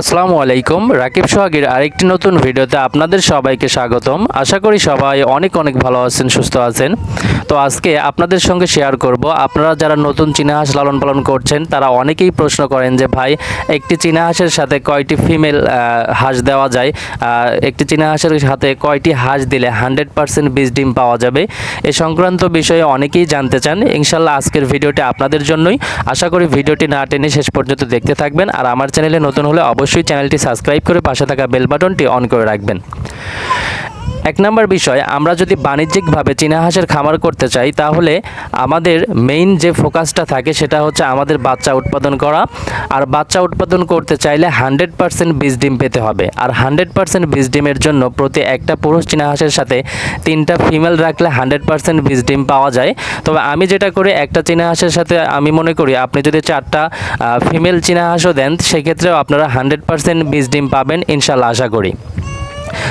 আসসালামু আলাইকুম। রাকিব সোহাগের আরেকটি নতুন ভিডিওতে আপনাদের সবাইকে স্বাগতম। আশা করি সবাই অনেক অনেক ভালো আছেন, সুস্থ আছেন। তো আজকে আপনাদের সঙ্গে শেয়ার করব। আপনারা যারা নতুন চীনা হাঁস লালন পালন করছেন, তারা অনেকেই প্রশ্ন করেন যে, ভাই, একটি চীনা হাঁসের সাথে কয়টি ফিমেল হাঁস দেওয়া যায়? একটি চীনা হাঁসের সাথে কয়টি হাঁস দিলে হান্ড্রেড পার্সেন্ট বীজ ডিম পাওয়া যাবে? এ সংক্রান্ত বিষয়ে অনেকেই জানতে চান। ইনশাল্লাহ আজকের ভিডিওটি আপনাদের জন্যই। আশা করি ভিডিওটি না টেনে শেষ পর্যন্ত দেখতে থাকবেন। আর আমার চ্যানেলে নতুন হলে অবশ্যই চ্যানেলটি সাবস্ক্রাইব করে পাশে থাকা বেল বাটনটি অন করে রাখবেন। এক নম্বর বিষয়, আমরা যদি বাণিজ্যিকভাবে চীনা হাঁসের খামার করতে চাই, তাহলে আমাদের মেইন যে ফোকাসটা থাকে সেটা হচ্ছে আমাদের বাচ্চা উৎপাদন করা। আর বাচ্চা উৎপাদন করতে চাইলে হান্ড্রেড পার্সেন্ট বীজ ডিম পেতে হবে। আর হান্ড্রেড পার্সেন্ট বীজ ডিমের জন্য প্রতি একটা পুরুষ চীনা হাঁসের সাথে তিনটা ফিমেল রাখলে হান্ড্রেড পার্সেন্ট বীজ ডিম পাওয়া যায়। তবে আমি যেটা করি, একটা চীনা হাঁসের সাথে আমি মনে করি, আপনি যদি চারটা ফিমেল চীনা হাঁসও দেন, সেক্ষেত্রেও আপনারা হান্ড্রেড পার্সেন্ট বীজ ডিম পাবেন, ইনশাল্লাহ আশা করি।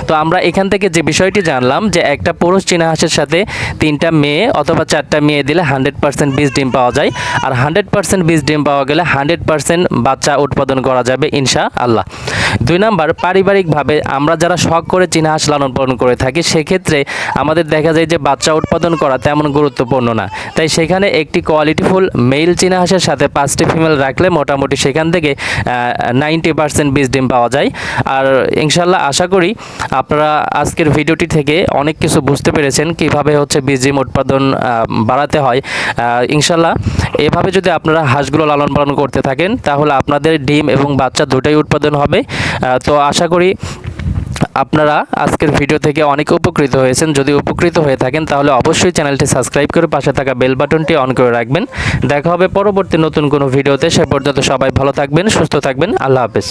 তো আমরা এখান থেকে যে বিষয়টি জানলাম যে একটা পুরুষ চীনা হাঁসের সাথে তিনটা মেয়ে অথবা চারটা মেয়ে দিলে হান্ড্রেড পার্সেন্ট বীজ ডিম পাওয়া যায়। আর হান্ড্রেড পার্সেন্ট বীজ ডিম পাওয়া গেলে হান্ড্রেড পার্সেন্ট বাচ্চা উৎপাদন করা যাবে ইনশা আল্লাহ দুই নাম্বার, পারিবারিকভাবে আমরা যারা শখ করে চীনা হাঁস লালন পালন করে থাকি, সেক্ষেত্রে আমাদের দেখা যায় যে বাচ্চা উৎপাদন করা তেমন গুরুত্বপূর্ণ না। তাই সেখানে একটি কোয়ালিটিফুল মেল চীনা হাঁসের সাথে পাঁচটি ফিমেল রাখলে মোটামুটি সেখান থেকে নাইনটি পার্সেন্ট বীজ ডিম পাওয়া যায়। আর ইনশাল্লাহ আশা করি আপনারা আজকের ভিডিওটি থেকে অনেক কিছু বুঝতে পেরেছেন কীভাবে হচ্ছে বিজিম উৎপাদন বাড়াতে হয়। ইনশাল্লাহ এভাবে যদি আপনারা হাঁসগুলো লালন পালন করতে থাকেন, তাহলে আপনাদের ডিম এবং বাচ্চা দুটোই উৎপাদন হবে। তো আশা করি আপনারা আজকের ভিডিও থেকে অনেক উপকৃত হয়েছেন। যদি উপকৃত হয়ে থাকেন, তাহলে অবশ্যই চ্যানেলটি সাবস্ক্রাইব করে পাশে থাকা বেল বাটনটি অন করে রাখবেন। দেখা হবে পরবর্তী নতুন কোনো ভিডিওতে। সে পর্যন্ত সবাই ভালো থাকবেন, সুস্থ থাকবেন। আল্লাহ হাফেজ।